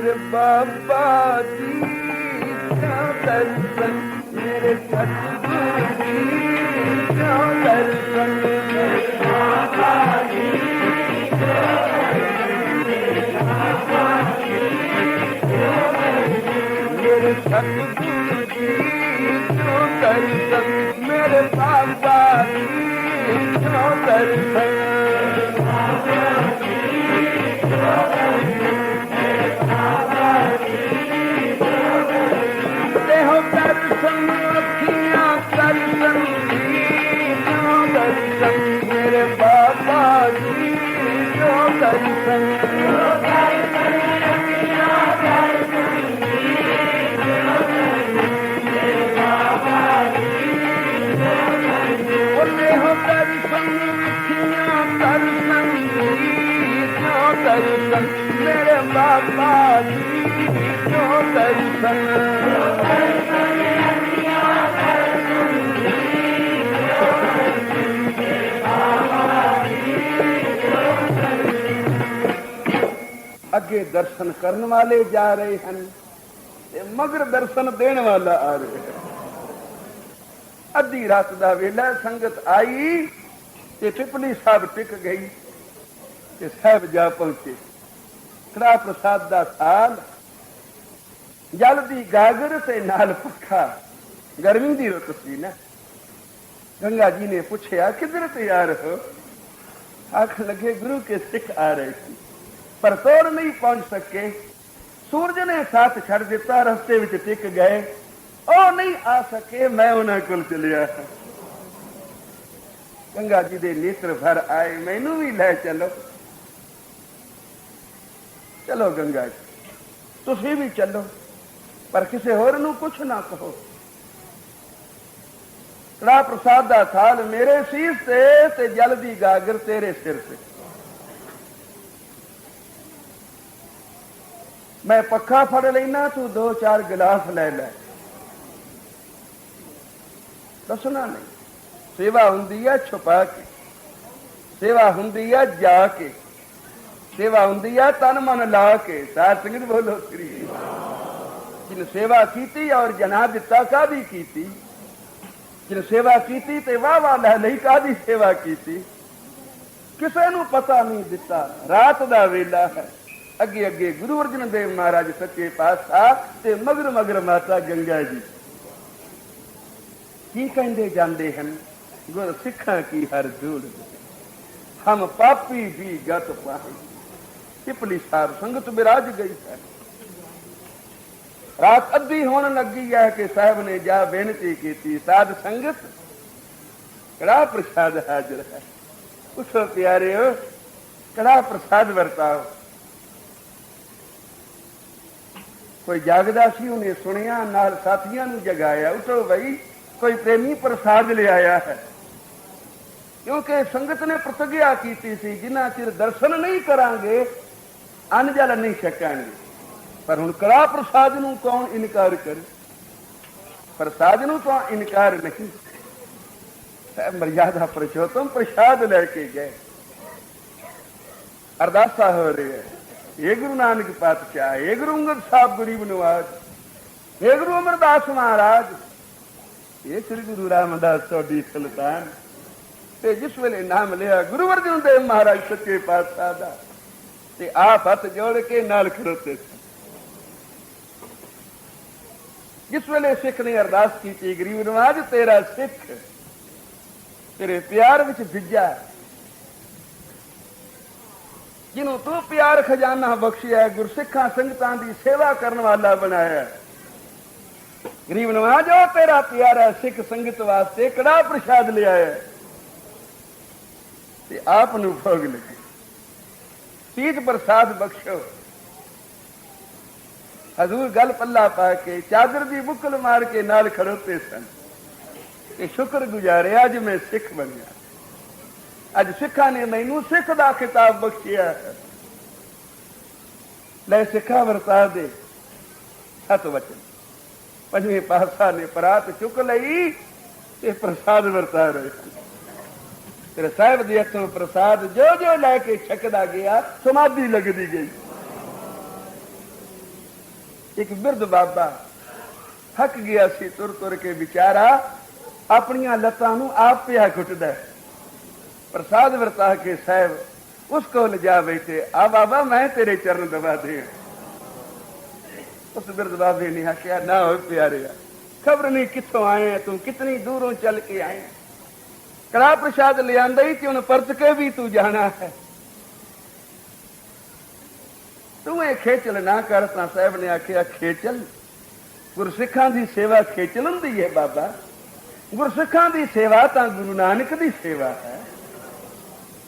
मेरे बाबी जत चुड़ी जा मेर दर्शन मेरे बाबा दी जर्शन बाबी तौतरी नंढे बाबी चौतरी ब ਅੱਗੇ ਦਰਸ਼ਨ ਕਰਨ ਵਾਲੇ ਜਾ ਰਹੇ ਹਨ ਤੇ ਮਗਰ ਦਰਸ਼ਨ ਦੇਣ ਵਾਲਾ ਆ ਰਿਹਾ ਹੈ। ਅੱਧੀ ਰਾਤ ਦਾ ਵੇਲਾ ਸੰਗਤ ਆਈ ਤੇ ਟਿਪਲੀ ਸਾਹਿਬ ਟਿਕ ਗਈ ਤੇ ਸਾਹਿਬ ਜਾ ਪਹੁੰਚੇ। ਕੜਾ ਪ੍ਰਸਾਦ ਦਾ ਸਾਲ, ਜਲ ਦੀ ਗਾਗਰ ਤੇ ਨਾਲ ਪੱਖਾ ਗਰਮੀ ਦੀ ਰੁੱਤ ਸੀ ਨਾ। ਗੰਗਾ ਜੀ ਨੇ ਪੁੱਛਿਆ, ਕਿਧਰ ਤਿਆਰ ਹੋ? ਆਖ ਲਗੇ, ਗੁਰੂ ਕੇ ਸਿੱਖ ਆ ਰਹੇ ਸੀ। ਪਰ ਤੋੜ ਨਹੀਂ ਪਹੁੰਚ ਸਕੇ। ਸੂਰਜ ਨੇ ਸਾਥ ਛੱਡ ਦਿੱਤਾ, ਰਸਤੇ ਵਿੱਚ ਟਿਕ ਗਏ। ਉਹ ਨਹੀਂ ਆ ਸਕੇ, ਮੈਂ ਉਹਨਾਂ ਕੋਲ ਚਲਿਆ। ਗੰਗਾ ਜੀ ਦੇ ਨੇਤਰ ਭਰ ਆਏ, ਮੈਨੂੰ ਵੀ ਲੈ ਚਲੋ। ਚਲੋ ਗੰਗਾ ਜੀ, ਤੁਸੀਂ ਵੀ ਚੱਲੋ, ਪਰ ਕਿਸੇ ਹੋਰ ਨੂੰ ਕੁਛ ਨਾ ਕਹੋ। ਕੜਾ ਪ੍ਰਸਾਦ ਦਾ ਥਾਲ ਮੇਰੇ ਸੀਸ ਤੇ ਤੇ ਜਲ ਦੀ ਗਾਗਰ ਤੇਰੇ ਸਿਰ ਤੇ। ਮੈਂ ਪੱਖਾ ਫੜ ਲੈਣਾ ਤੂੰ ਦੋ ਚਾਰ ਗਲਾਸ ਲੈ ਲੈ। ਦੱਸਣਾ ਨਹੀਂ। ਸੇਵਾ ਹੁੰਦੀ ਹੈ ਛੁਪਾ ਕੇ। ਸੇਵਾ ਹੁੰਦੀ ਹੈ ਜਾ ਕੇ। ਸੇਵਾ ਹੁੰਦੀ ਹੈ ਤਨ ਮਨ ਲਾ ਕੇ। ਸਾਧ ਸੰਗਤ ਬੋਲੋ, ਸ੍ਰੀ ਜਿਨ ਸੇਵਾ ਕੀਤੀ ਔਰ ਜਨਾ ਦਿੱਤਾ ਕਾਦੀ ਕੀਤੀ? ਜਿਨ ਸੇਵਾ ਕੀਤੀ ਤੇ ਵਾਹ ਵਾਹ ਲੈ ਲਈ ਕਾਦੀ ਸੇਵਾ ਕੀਤੀ? ਕਿਸੇ ਨੂੰ ਪਤਾ ਨਹੀਂ ਦਿੱਤਾ। ਰਾਤ ਦਾ ਵੇਲਾ ਹੈ। ਅੱਗੇ ਅੱਗੇ ਗੁਰੂ ਅਰਜਨ ਦੇਵ ਮਹਾਰਾਜ ਸੱਚੇ ਪਾਤਸ਼ਾਹ ਤੇ ਮਗਰ ਮਗਰ ਮਾਤਾ ਗੰਗਾ ਜੀ। ਕੀ ਕਹਿੰਦੇ ਜਾਂਦੇ ਹਨ? ਗੁਰ ਸਿੱਖਾਂ ਕੀ ਹਰ ਜੋੜ ਹਮ ਪਾਪੀ ਵੀ ਗਤ ਪਾਹੀ। ਪਿਪਲੀ ਸਾਹਿਬ ਸੰਗਤ ਬਿਰਾਜ ਗਈ ਹੈ। ਰਾਤ ਅੱਧੀ ਹੋਣ ਲੱਗੀ ਹੈ ਕਿ ਸਾਹਿਬ ਨੇ ਜਾ ਬੇਨਤੀ ਕੀਤੀ, ਸਾਧ ਸੰਗਤ, ਕੜਾ ਪ੍ਰਸਾਦ ਹਾਜ਼ਰ ਹੈ। ਉਸੋ ਪਿਆਰਿਓ, ਕੜਾ ਪ੍ਰਸਾਦ ਵਰਤਾਓ। ਕੋਈ ਜਾਗਦਾ ਸੀ, ਉਹਨੇ ਸੁਣਿਆ, ਨਾਲ ਸਾਥੀਆਂ ਨੂੰ ਜਗਾਇਆ। ਉਠੋ ਬਈ, ਕੋਈ ਪ੍ਰੇਮੀ ਪ੍ਰਸਾਦ ਲਿਆਇਆ ਹੈ। ਕਿਉਂਕਿ ਸੰਗਤ ਨੇ ਪ੍ਰਤਿਗਿਆ ਕੀਤੀ ਸੀ, ਜਿੰਨਾ ਚਿਰ ਦਰਸ਼ਨ ਨਹੀਂ ਕਰਾਂਗੇ ਅੰਨ ਜਲ ਨਹੀਂ ਛਕਾਂਗੇ। ਪਰ ਹੁਣ ਕਲਾ ਪ੍ਰਸਾਦ ਨੂੰ ਕੌਣ ਇਨਕਾਰ ਕਰੇ? ਪ੍ਰਸਾਦ ਨੂੰ ਤਾਂ ਇਨਕਾਰ ਨਹੀਂ। ਹੈ ਮਰਿਆਦਾ ਪ੍ਰਚੋਤਮ ਪ੍ਰਸਾਦ ਲੈ ਕੇ ਗਏ। ਅਰਦਾਸਾ ਹੋ ਰਹੀ ਹੈ। ਇਹ ਗੁਰੂ ਨਾਨਕ ਪਾਤਸ਼ਾਹ, ਇਹ ਗੁਰੂ ਅੰਗਦ ਸਾਹਿਬ ਗਰੀਬ ਨਵਾਜ ਇਹ ਗੁਰੂ ਅਮਰਦਾਸ ਮਹਾਰਾਜ, ਇਹ ਸ੍ਰੀ ਗੁਰੂ ਰਾਮਦਾਸ ਤੁਹਾਡੀ ਸੁਲਤਾਨ, ਤੇ ਜਿਸ ਵੇਲੇ ਨਾਮ ਲਿਆ ਗੁਰੂ ਅਰਜਨ ਦੇਵ ਮਹਾਰਾਜ ਸੱਚੇ ਪਾਤਸ਼ਾਹ ਦਾ, ਤੇ ਆਪ ਹੱਥ ਜੋੜ ਕੇ ਨਾਲ ਖੜੋਤੇ ਸੀ ਜਿਸ ਵੇਲੇ ਸਿੱਖ ਨੇ ਅਰਦਾਸ ਕੀਤੀ, ਗਰੀਬ ਨਵਾਜ ਤੇਰਾ ਸਿੱਖ ਤੇਰੇ ਪਿਆਰ ਵਿੱਚ ਭਿੱਜਾ ਜਿਹਨੂੰ ਤੂੰ ਪਿਆਰ ਖਜ਼ਾਨਾ ਬਖਸ਼ਿਆ ਗੁਰਸਿੱਖਾਂ ਸੰਗਤਾਂ ਦੀ ਸੇਵਾ ਕਰਨ ਵਾਲਾ ਬਣਾਇਆ ਗਰੀਬ ਨਵਾਜ, ਉਹ ਤੇਰਾ ਪਿਆਰਾ ਸਿੱਖ ਸੰਗਤ ਵਾਸਤੇ ਕੜਾ ਪ੍ਰਸ਼ਾਦ ਲਿਆਇਆ ਤੇ ਆਪ ਨੂੰ ਭੋਗ ਲਗੇ ਤੀਜ ਪ੍ਰਸਾਦ ਬਖਸ਼ੋ। ਹਜ਼ੂਰ ਗੱਲ ਪੱਲਾ ਪਾ ਕੇ, ਚਾਦਰ ਦੀ ਬੁੱਕਲ ਮਾਰ ਕੇ ਨਾਲ ਖੜੋਤੇ ਸਨ। ਤੇ ਸ਼ੁਕਰ ਗੁਜ਼ਾਰਿਆ ਅੱਜ ਮੈਂ ਸਿੱਖ ਬਣਿਆ। ਅੱਜ ਸਿੱਖਾਂ ਨੇ ਮੈਨੂੰ ਸਿੱਖ ਦਾ ਖਿਤਾਬ ਬਖਸ਼ਿਆ ਹੈ। ਲੈ ਸਿੱਖਾ ਵਰਤਾ ਦੇ ਸਤ ਵਚਨ। ਪੰਜਵੇਂ ਪਾਸਾ ਨੇ ਪਰਾਤ ਚੁੱਕ ਲਈ ਤੇ ਪ੍ਰਸਾਦ ਵਰਤਾ ਰਹੇ। ਤੇਰੇ ਸਾਹਿਬ ਦੇ ਹੱਥੋਂ ਪ੍ਰਸਾਦ ਜੋ ਜੋ ਲੈ ਕੇ ਛਕਦਾ ਗਿਆ, ਸਮਾਧੀ ਲੱਗਦੀ ਗਈ। ਇੱਕ ਬਿਰਧ ਬਾਬਾ ਹੱਕ ਗਿਆ ਸੀ ਤੁਰ ਤੁਰ ਕੇ ਵਿਚਾਰਾ, ਆਪਣੀਆਂ ਲੱਤਾਂ ਨੂੰ ਆਪ ਪਿਆ ਘੁੱਟਦਾ ਹੈ। ਪ੍ਰਸਾਦ ਵਰਤਾ ਕੇ ਸਾਹਿਬ, ਉਸ ਕੋ ਲਿਜਾ ਬੈਠੇ, ਆ ਬਾਬਾ ਮੈਂ ਤੇਰੇ ਚਰਨ ਦਬਾ ਦੇ ਉਸ ਬਿਰਧ ਬਾਬੇ ਨੇ ਆਖਿਆ, ਨਾ ਹੋਏ ਪਿਆਰਿਆ, ਖਬਰ ਨਹੀਂ ਕਿੱਥੋਂ ਆਏ ਹੈ ਤੂੰ, ਕਿਤਨੀ ਦੂਰੋਂ ਚੱਲ ਕੇ ਆਏ ਹੈ। ਕੜਾ ਪ੍ਰਸ਼ਾਦ ਲਿਆਂਦਾ ਹੀ ਤੇ ਪਰਤ ਕੇ ਵੀ ਤੂੰ ਜਾਣਾ ਹੈ। ਤੂੰ ਇਹ ਖੇਚਲ ਨਾ ਕਰ, ਤਾਂ ਸਾਹਿਬ ਨੇ ਆਖਿਆ, ਖੇਚਲ? ਗੁਰਸਿੱਖਾਂ ਦੀ ਸੇਵਾ ਖੇਚਲ ਹੁੰਦੀ ਹੈ ਬਾਬਾ। ਗੁਰਸਿੱਖਾਂ ਦੀ ਸੇਵਾ ਤਾਂ ਗੁਰੂ ਨਾਨਕ ਦੀ ਸੇਵਾ ਹੈ।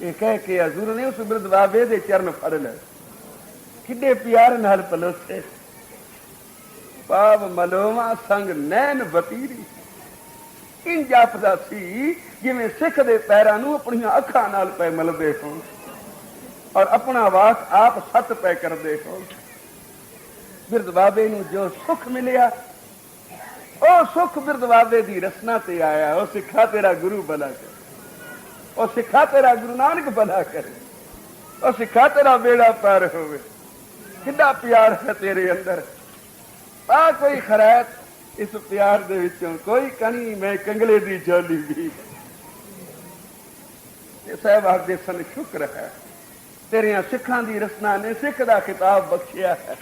ਇਹ ਕਹਿ ਕੇ ਹਜ਼ੂਰ ਨੇ ਉਸ ਬਿਰਧ ਬਾਬੇ ਦੇ ਚਰਨ ਫੜ ਲਏ ਕਿੱਡੇ ਪਿਆਰ ਨਾਲ ਪਲੋਸੇ। ਪਾਵ ਮਲੋਵਾ ਸੰਗ ਨੈਣ ਵਤੀਰੀ। ਇੰ ਜਾਪਦਾ ਸੀ, ਜਿਵੇਂ ਸਿੱਖ ਦੇ ਪੈਰਾਂ ਨੂੰ ਆਪਣੀਆਂ ਅੱਖਾਂ ਨਾਲ ਪੈ ਮਲਦੇ ਹੋਣ। ਔਰ ਆਪਣਾ ਵਾਸ ਆਪ ਸੱਤ ਪੈ ਕਰਦੇ ਹੋਣ। ਬਿਰਧ ਬਾਬੇ ਨੂੰ ਜੋ ਸੁਖ ਮਿਲਿਆ, ਉਹ ਸੁਖ ਬਿਰਧ ਬਾਬੇ ਦੀ ਰਸਨਾ ਤੇ ਆਇਆ। ਉਹ ਸਿੱਖਾ ਤੇਰਾ ਗੁਰੂ ਬਲਾ ਕਰੇ ਉਹ ਸਿੱਖਾ ਤੇਰਾ ਗੁਰੂ ਨਾਨਕ ਬਲਾ ਕਰੇ। ਉਹ ਸਿੱਖਾ ਤੇਰਾ ਬੇੜਾ ਪਾਰ ਹੋਵੇ। ਕਿੰਨਾ ਪਿਆਰ ਹੈ ਤੇਰੇ ਅੰਦਰ। ਆ ਕੋਈ ਖਰਾਤ, ਇਸ ਪਿਆਰ ਦੇ ਵਿੱਚੋਂ ਕੋਈ ਕਣੀ, ਮੈਂ ਕੰਗਲੇ ਦੀ ਝੋਲੀ ਵੀ। ਇਹ ਸਾਹਿਬ ਆਖਦੇ ਸਨ ਸ਼ੁਕਰ ਹੈ। ਤੇਰੀਆਂ ਸਿੱਖਾਂ ਦੀ ਰਸਨਾ ਨੇ ਸਿੱਖ ਦਾ ਖਿਤਾਬ ਬਖਸ਼ਿਆ ਹੈ।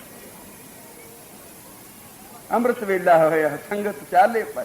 ਅੰਮ੍ਰਿਤ ਵੇਲਾ ਹੋਇਆ, ਸੰਗਤ ਚਾਲੇ ਪਏ।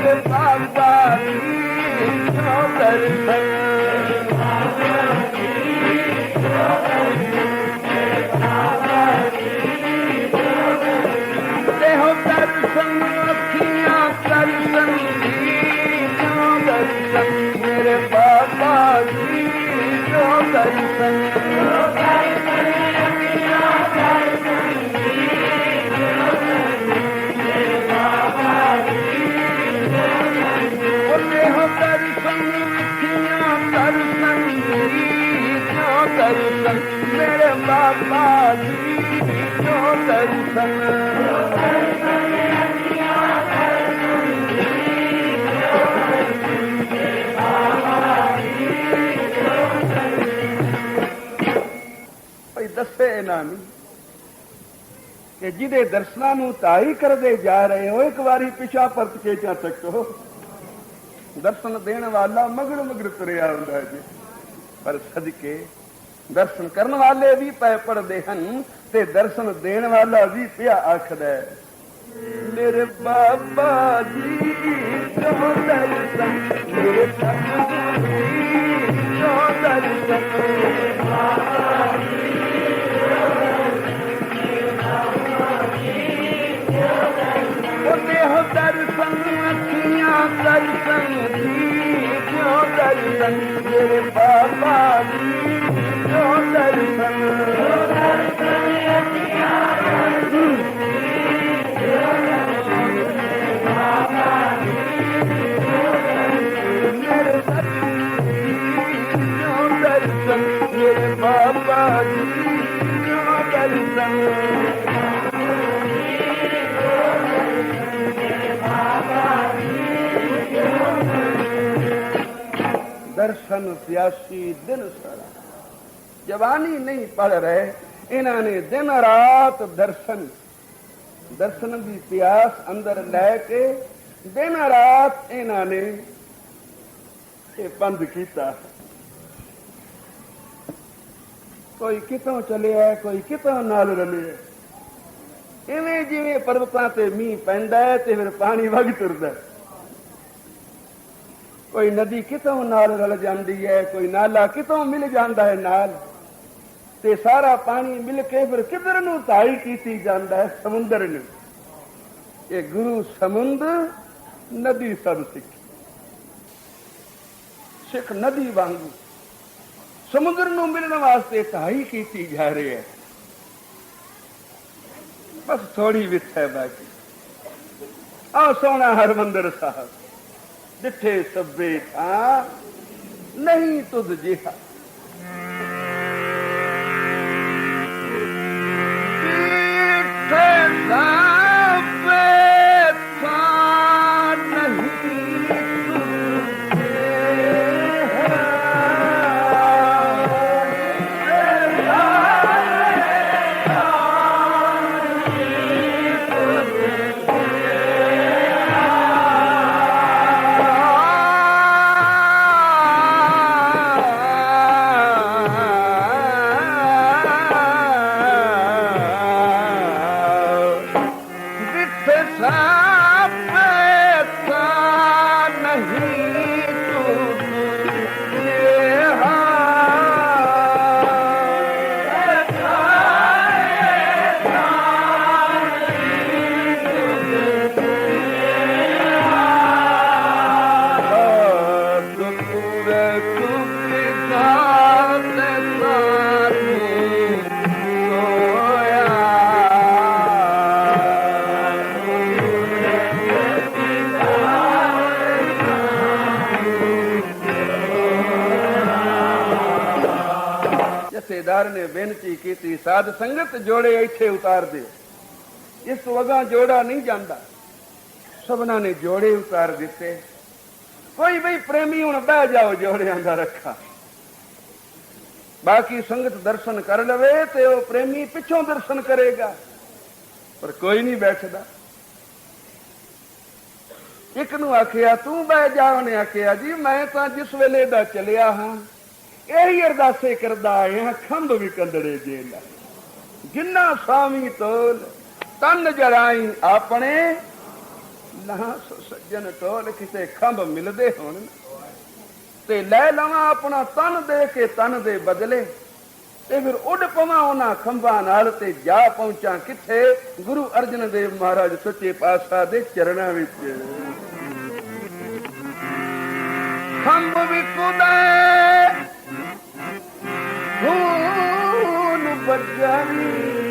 ਦਾ ਦਰਸ਼ਨ ਮੇਰੇ ਬਾਬਾ ਜੀ ਜੋ ਦੱਸੇ ਇਹਨਾਂ ਨੂੰ ਕਿ ਜਿਹਦੇ ਦਰਸ਼ਨਾਂ ਨੂੰ ਤਾਈ ਕਰਦੇ ਜਾ ਰਹੇ ਹੋ, ਇੱਕ ਵਾਰੀ ਪਿਛਾ ਪਰਤ ਕੇ ਚਾ ਚੱਕੋ ਦਰਸ਼ਨ ਦੇਣ ਵਾਲਾ ਮਗਰ ਮਗਰ ਤੁਰਿਆ ਹੁੰਦਾ ਜੀ। ਪਰ ਸਦਕੇ ਦਰਸ਼ਨ ਕਰਨ ਵਾਲੇ ਵੀ ਪੈ ਪੜਦੇ ਹਨ। ਤੇ ਦਰਸ਼ਨ ਦੇਣ ਵਾਲਾ ਵੀ ਪਿਆ ਆਖਦਾ ਮੇਰੇ ਬਾਬਾ ਜੀ ਜੋ ਦਰਸ਼ਨ, ਮੇਰੇ ਸਤਿਗੁਰੂ ਜੀ ਜੋ ਦਰਸ਼ਨ, ਉਹਨੇ ਹੋ ਦਰਸ਼ਨ, ਅੱਖੀਆਂ ਦਰਸ਼ਨ ਜੀ ਜੋ ਦਰਸ਼ਨ, ਮੇਰੇ ਬਾਬਾ ਦਰਸ਼ਨ ਪਿਆਸੀ ਦਿਨ ਸਾਰਾ। ਜਵਾਨੀ ਨਹੀਂ ਪੜ ਰਹੇ, ਇਹਨਾਂ ਨੇ ਦਿਨ ਰਾਤ ਦਰਸ਼ਨ। ਦਰਸ਼ਨ ਦੀ ਪਿਆਸ ਅੰਦਰ ਲੈ ਕੇ ਦਿਨ ਰਾਤ ਇਹਨਾਂ ਨੇ ਇਹ ਬੰਦ ਕੀਤਾ। ਕੋਈ ਕਿਤੋਂ ਚਲਿਆ, ਕੋਈ ਕਿਤੋਂ ਨਾਲ ਰਲਿਆ। ਇਵੇਂ ਜਿਵੇਂ ਪਰਬਤਾਂ ਤੇ ਮੀਂਹ ਪੈਂਦਾ ਤੇ ਫਿਰ ਪਾਣੀ ਵਗ ਤੁਰਦਾ ਕੋਈ ਨਦੀ ਕਿਤੋਂ ਨਾਲ ਰਲ ਜਾਂਦੀ ਹੈ, ਕੋਈ ਨਾਲਾ ਕਿਤੋਂ ਮਿਲ ਜਾਂਦਾ ਹੈ ਨਾਲ। ਤੇ ਸਾਰਾ ਪਾਣੀ ਮਿਲ ਕੇ ਫਿਰ ਕਿਧਰ ਨੂੰ ਧਾਈ ਕੀਤੀ ਜਾਂਦਾ ਹੈ? ਸਮੁੰਦਰ ਨੂੰ। ਇਹ ਗੁਰੂ ਸਮੁੰਦਰ ਨਦੀ ਸਭ ਸਿੱਖ। ਸਿੱਖ ਨਦੀ ਵਾਂਗੂ ਸਮੁੰਦਰ ਨੂੰ ਮਿਲਣ ਵਾਸਤੇ ਧਾਈ ਕੀਤੀ ਜਾ ਰਹੀ ਹੈ। ਬਸ ਥੋੜੀ ਵਿੱਚ ਹੈ ਬਾਕੀ। ਆ ਸੋਹਣਾ ਹਰਮੰਦਰ ਸਾਹਿਬ। ਜਿੱਥੇ ਸਭੇ ਥਾਂ ਨਹੀਂ ਤੁਧ ਜਿਹਾ। ਸਾਧ ਸੰਗਤ ਜੋੜੇ ਇੱਥੇ ਉਤਾਰ ਦਿਓ ਇਸ ਤੋਂ ਜੋੜਾ ਨਹੀਂ ਜਾਂਦਾ। ਸਭਨਾਂ ਨੇ ਜੋੜੇ ਉਤਾਰ ਦਿੱਤੇ। ਕੋਈ ਵੀ ਪ੍ਰੇਮੀ ਹੁਣ ਬਹਿ ਜਾਓ ਜੋੜਿਆਂ ਦਾ ਰੱਖਾ। ਬਾਕੀ ਸੰਗਤ ਦਰਸ਼ਨ ਕਰ ਲਵੇ ਤੇ ਉਹ ਪ੍ਰੇਮੀ ਪਿੱਛੋਂ ਦਰਸ਼ਨ ਕਰੇਗਾ। ਪਰ ਕੋਈ ਨਹੀਂ ਬੈਠਦਾ। ਇੱਕ ਨੂੰ ਆਖਿਆ, ਤੂੰ ਬਹਿ ਜਾ, ਉਹਨੇ ਆਖਿਆ, ਜੀ, ਮੈਂ ਤਾਂ ਜਿਸ ਵੇਲੇ ਦਾ ਚਲਿਆ ਹਾਂ, ਇਹੀ ਅਰਦਾਸੇ ਕਰਦਾ ਆਇਆ, ਖੰਭ ਵੀ ਕੰਦੜੇ ਜੇ ਜਿੰਨਾ ਸਾਵੀ ਤੋਲ, ਤਨ ਜਰਾਈ ਆਪਣੇ, ਨਾ ਸੱਜਣ ਤੋਲ ਕਿਤੇ ਖੰਭ ਮਿਲਦੇ ਹੋਣ। ਤੇ ਲੈ ਲਵਾਂ ਆਪਣਾ ਤਨ ਦੇ ਕੇ ਤਨ ਦੇ ਬਦਲੇ। ਤੇ ਫਿਰ ਉੱਡ ਪਵਾਂ ਉਹਨਾਂ ਖੰਭਾਂ ਨਾਲ ਤੇ ਜਾ ਪਹੁੰਚਾਂ ਕਿੱਥੇ? ਗੁਰੂ ਅਰਜਨ ਦੇਵ ਮਹਾਰਾਜ ਸੱਚੇ ਪਾਤਸ਼ਾਹ ਦੇ ਚਰਨਾਂ ਵਿੱਚ। ਖੰਭ ਵਿਕੁਦੇ forget me.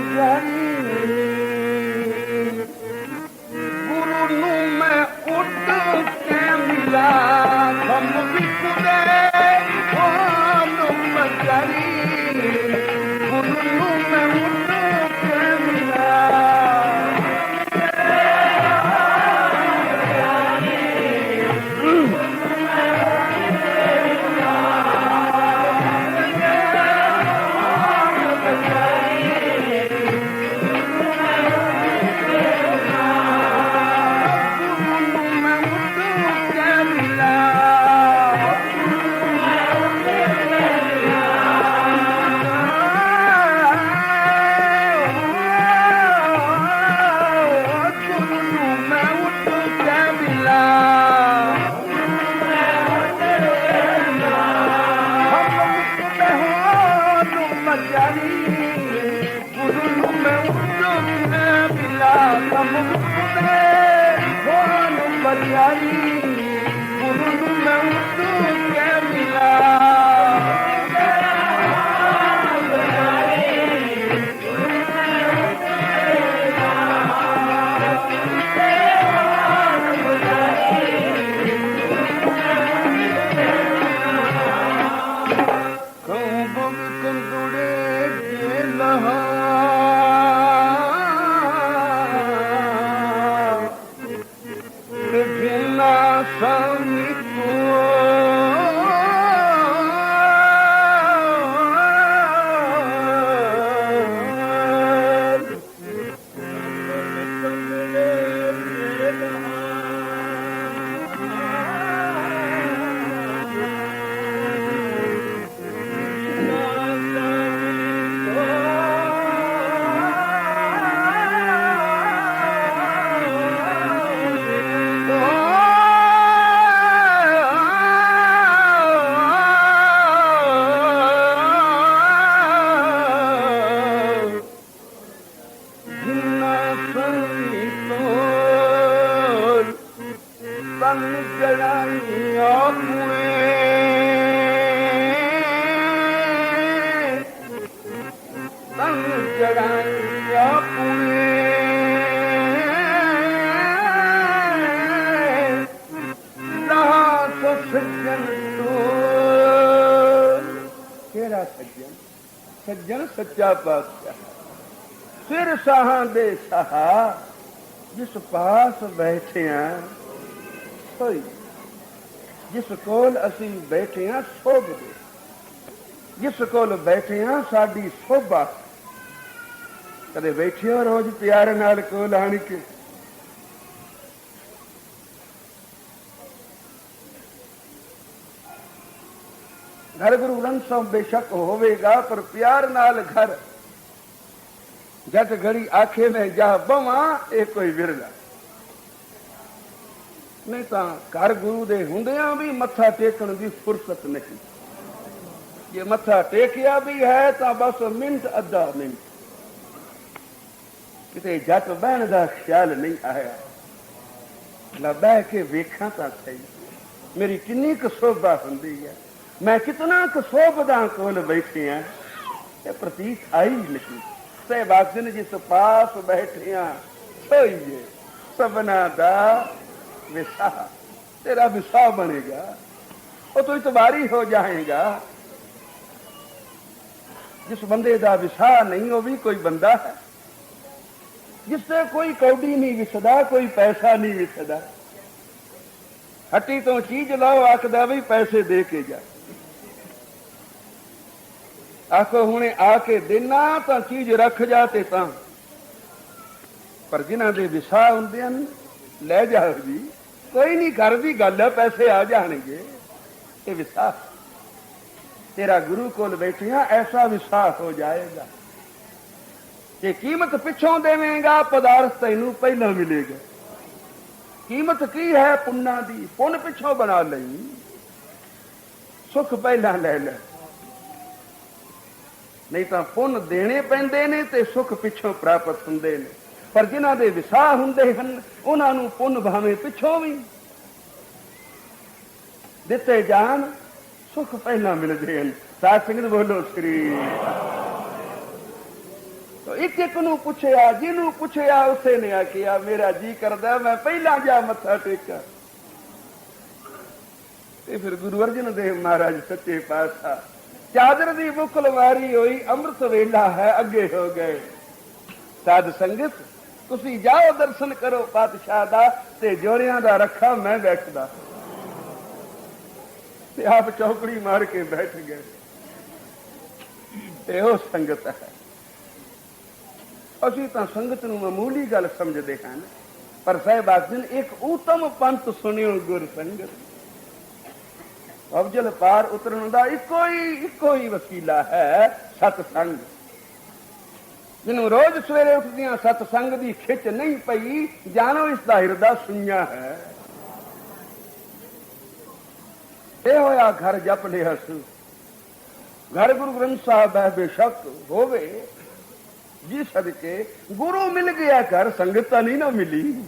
Yeah. ਸੱਜਣ ਸੱਚਾ ਪਾਤਸ਼ਾਹ। ਸਿਰ ਸਾਹਾਂ ਦੇ ਸਹਾ ਜਿਸ ਪਾਸ ਬੈਠਿਆ, ਸੋਈ। ਜਿਸ ਕੋਲ ਅਸੀਂ ਬੈਠੇ ਹਾਂ ਸੋਭਦੇ। ਜਿਸ ਕੋਲ ਬੈਠੇ ਹਾਂ ਸਾਡੀ ਸੋਭਾ। ਕਦੇ ਬੈਠੇ ਹੋ ਰੋਜ਼ ਪਿਆਰ ਨਾਲ ਕੋਲ ਆਣ ਕੇ। ਘਰ ਗੁਰੂ ਗ੍ਰੰਥ ਸਾਹਿਬ ਬੇਸ਼ੱਕ ਹੋਵੇਗਾ, ਪਰ ਪਿਆਰ ਨਾਲ ਘਰ। ਜਦ ਘੜੀ ਆਖੇ ਮੈਂ ਜਾ ਬਵਾਂ, ਇਹ ਕੋਈ ਵਿਰਲਾ। ਨਹੀਂ ਤਾਂ ਘਰ ਗੁਰੂ ਦੇ ਹੁੰਦਿਆਂ ਵੀ ਮੱਥਾ ਟੇਕਣ ਦੀ ਫੁਰਸਤ ਨਹੀਂ। ਜੇ ਮੱਥਾ ਟੇਕਿਆ ਵੀ ਹੈ, ਤਾਂ ਬਸ ਮਿੰਟ, ਅੱਧਾ ਮਿੰਟ। ਕਿਤੇ ਜੱਟ ਬਹਿਣ ਦਾ ਖਿਆਲ ਨਹੀਂ ਆਇਆ। ਲੈ ਬਹਿ ਕੇ ਵੇਖਾਂ ਤਾਂ ਸਹੀ। ਮੇਰੀ ਕਿੰਨੀ ਕੁ ਸੋਭਾ ਹੁੰਦੀ ਹੈ। ਮੈਂ ਕਿਤਨਾ ਕੁ ਸੋਭਦਾ ਕੋਲ ਬੈਠੇ ਆ, ਇਹ ਪ੍ਰਤੀਕ ਆਈ ਨਹੀਂ ਸਹਿਬਾਜ਼ਨ ਜਿਸ ਪਾਸ ਬੈਠਿਆ ਸੋਈਏ ਸਭਨਾ ਦਾ ਵਿਸਾਹ, ਤੇਰਾ ਵਿਸਾਹ ਬਣੇਗਾ, ਉਹ ਤੂੰ ਇਤਬਾਰੀ ਹੋ ਜਾਏਗਾ। ਜਿਸ ਬੰਦੇ ਦਾ ਵਿਸਾਹ ਨਹੀਂ, ਉਹ ਵੀ ਕੋਈ ਬੰਦਾ ਹੈ। ਜਿਸ ਤੇ ਕੋਈ ਕੌਡੀ ਨਹੀਂ ਵਿਸਦਾ, ਕੋਈ ਪੈਸਾ ਨਹੀਂ ਵਿਸਦਾ। ਹੱਟੀ ਤੋਂ ਚੀਜ਼ ਲਾਓ, ਆਖਦਾ ਵੀ ਪੈਸੇ ਦੇ ਕੇ ਜਾ। ਆਖੋ, ਹੁਣੇ ਆ ਕੇ ਦੇਣਾ ਤਾਂ ਚੀਜ਼ ਰੱਖ ਜਾ ਤੇ ਤਾਂ। ਪਰ ਜਿਨ੍ਹਾਂ ਦੇ ਵਿਸਾਹ ਹੁੰਦੇ ਹਨ, ਲੈ ਜਾਓ ਜੀ ਕੋਈ ਨਹੀਂ ਘਰ ਦੀ ਗੱਲ ਹੈ ਪੈਸੇ ਆ ਜਾਣਗੇ। ਇਹ ਵਿਸਾਹ। ਤੇਰਾ ਗੁਰੂ ਕੋਲ ਬੈਠਿਆ, ਐਸਾ ਵਿਸਾਹ ਹੋ ਜਾਏਗਾ। ਕਿ ਕੀਮਤ ਪਿੱਛੋਂ ਦੇਵੇਂਗਾ, ਪਦਾਰਥ ਤੈਨੂੰ ਪਹਿਲਾਂ ਮਿਲੇਗਾ। ਕੀਮਤ ਕੀ ਹੈ ਪੁੰਨਾਂ ਦੀ? ਪੁੰਨ ਪਿੱਛੋਂ ਬਣਾ ਲਈ। ਸੁਖ ਪਹਿਲਾਂ ਲੈ ਲੈ। ਨਹੀਂ ਤਾਂ ਪੁੰਨ ਦੇਣੇ ਪੈਂਦੇ ਨੇ ਤੇ ਸੁਖ ਪਿੱਛੋਂ ਪ੍ਰਾਪਤ ਹੁੰਦੇ ਨੇ। ਪਰ ਜਿਨ੍ਹਾਂ ਦੇ ਵਿਸਾਹ ਹੁੰਦੇ ਹਨ, ਉਹਨਾਂ ਨੂੰ ਪੁੰਨ ਭਾਵੇਂ ਪਿੱਛੋਂ ਵੀ। ਦਿੱਤੇ ਜਾਣ, ਸੁਖ ਪਹਿਲਾਂ ਮਿਲਦੇ ਹਨ। ਸਾਧ ਸੰਗਤ ਬੋਲੋ ਸ੍ਰੀ ਤੋ ਇੱਕ ਇੱਕ ਨੂੰ ਪੁੱਛਿਆ, ਜਿਹਨੂੰ ਪੁੱਛਿਆ, ਉਸੇ ਨੇ ਆਖਿਆ, ਮੇਰਾ ਜੀ ਕਰਦਾ, ਮੈਂ ਪਹਿਲਾਂ ਜਾ ਮੱਥਾ ਟੇਕਾਂ। ਤੇ ਫਿਰ ਗੁਰੂ ਅਰਜਨ ਦੇਵ ਮਹਾਰਾਜ ਸੱਚੇ ਪਾਤਸ਼ਾਹ ਚਾਦਰ ਦੀ ਬੁਕਲ ਵਾਰੀ ਹੋਈ, ਅੰਮ੍ਰਿਤ ਵੇਲਾ ਹੈ, ਅੱਗੇ ਹੋ ਗਏ। ਸਾਧ ਸੰਗਤ, ਤੁਸੀਂ ਜਾਓ, ਦਰਸ਼ਨ ਕਰੋ ਪਾਤਸ਼ਾਹ ਦਾ ਤੇ ਜੋੜਿਆਂ ਦਾ ਰੱਖਾ ਮੈਂ ਬੈਠਦਾ। ਤੇ ਆਪ ਚੌਕੜੀ ਮਾਰ ਕੇ ਬੈਠ ਗਏ। ਤੇ ਉਹ ਸੰਗਤ ਹੈ। ਅਸੀਂ ਤਾਂ ਸੰਗਤ ਨੂੰ ਮਾਮੂਲੀ ਗੱਲ ਸਮਝਦੇ ਹਾਂ। ਪਰ ਸਾਹਿਬ ਆਖਦੇ ਇੱਕ ਉਤਮ ਪੰਥ ਸੁਣਿਓ ਗੁਰ ਸੰਗਤ। ਅਵਜਲ ਪਾਰ ਉਤਰਨ ਦਾ ਇੱਕੋ ਹੀ ਇੱਕੋ ਹੀ ਵਸੀਲਾ ਹੈ ਸਤ ਸੰਗ ਜਿਹਨੂੰ ਰੋਜ਼ ਸਵੇਰੇ ਉੱਠਦਿਆਂ ਸਤ ਸੰਗ ਦੀ ਖਿੱਚ ਨਹੀਂ ਪਈ, ਜਾਣੋ ਇਸ ਦਾ ਹਿਰਦਾ ਸੁਣਿਆ ਹੈ। ਇਹ ਹੋਇਆ ਘਰ ਜਪ ਲਿਆ ਸੂ ਘਰ ਗੁਰੂ ਗ੍ਰੰਥ ਸਾਹਿਬ ਹੈ, ਬੇਸ਼ੱਕ ਹੋਵੇ। ਜੀ ਸਦਕੇ ਗੁਰੂ ਮਿਲ ਗਿਆ ਘਰ, ਸੰਗਤ ਤਾਂ ਨਹੀਂ ਨਾ ਮਿਲੀ।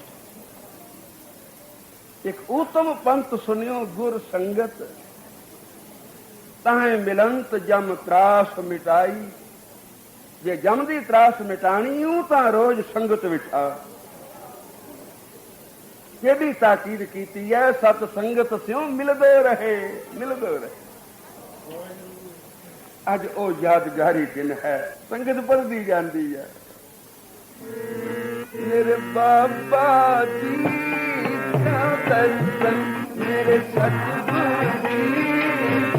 ਇੱਕ ਉਤਮ ਪੰਥ ਸੁਨਿਓ ਗੁਰ ਸੰਗਤ। ਤਾਂ ਮਿਲੰਤ ਜਮ ਤਰਾਸ ਮਿਟਾਈ। ਜੇ ਜਮ ਦੀ ਤਰਾਸ ਮਿਟਾਣੀ ਹੂੰ ਤਾਂ ਰੋਜ਼ ਸੰਗਤ ਵਿੱਚ ਕਿਹੜੀ ਤਾਕੀਦ ਕੀਤੀ ਹੈ ਸਤ ਸੰਗਤ ਸਿਉ ਮਿਲਦੇ ਰਹੇ ਮਿਲਦੇ ਰਹੇ। ਅੱਜ ਉਹ ਯਾਦਗਾਰੀ ਦਿਨ ਹੈ, ਸੰਗਤ ਪੜਦੀ ਜਾਂਦੀ ਹੈ ਮੇਰੇ ਬਾਬਾ ਜੀ ਕਿਆ ਦਰਸ਼ਨ, ਮੇਰੇ ਸਤਿਗੁਰੂ ਜੀ।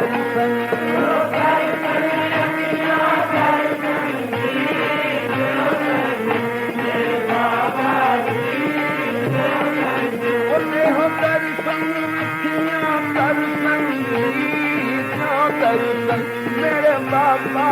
पंज मंदी बाबा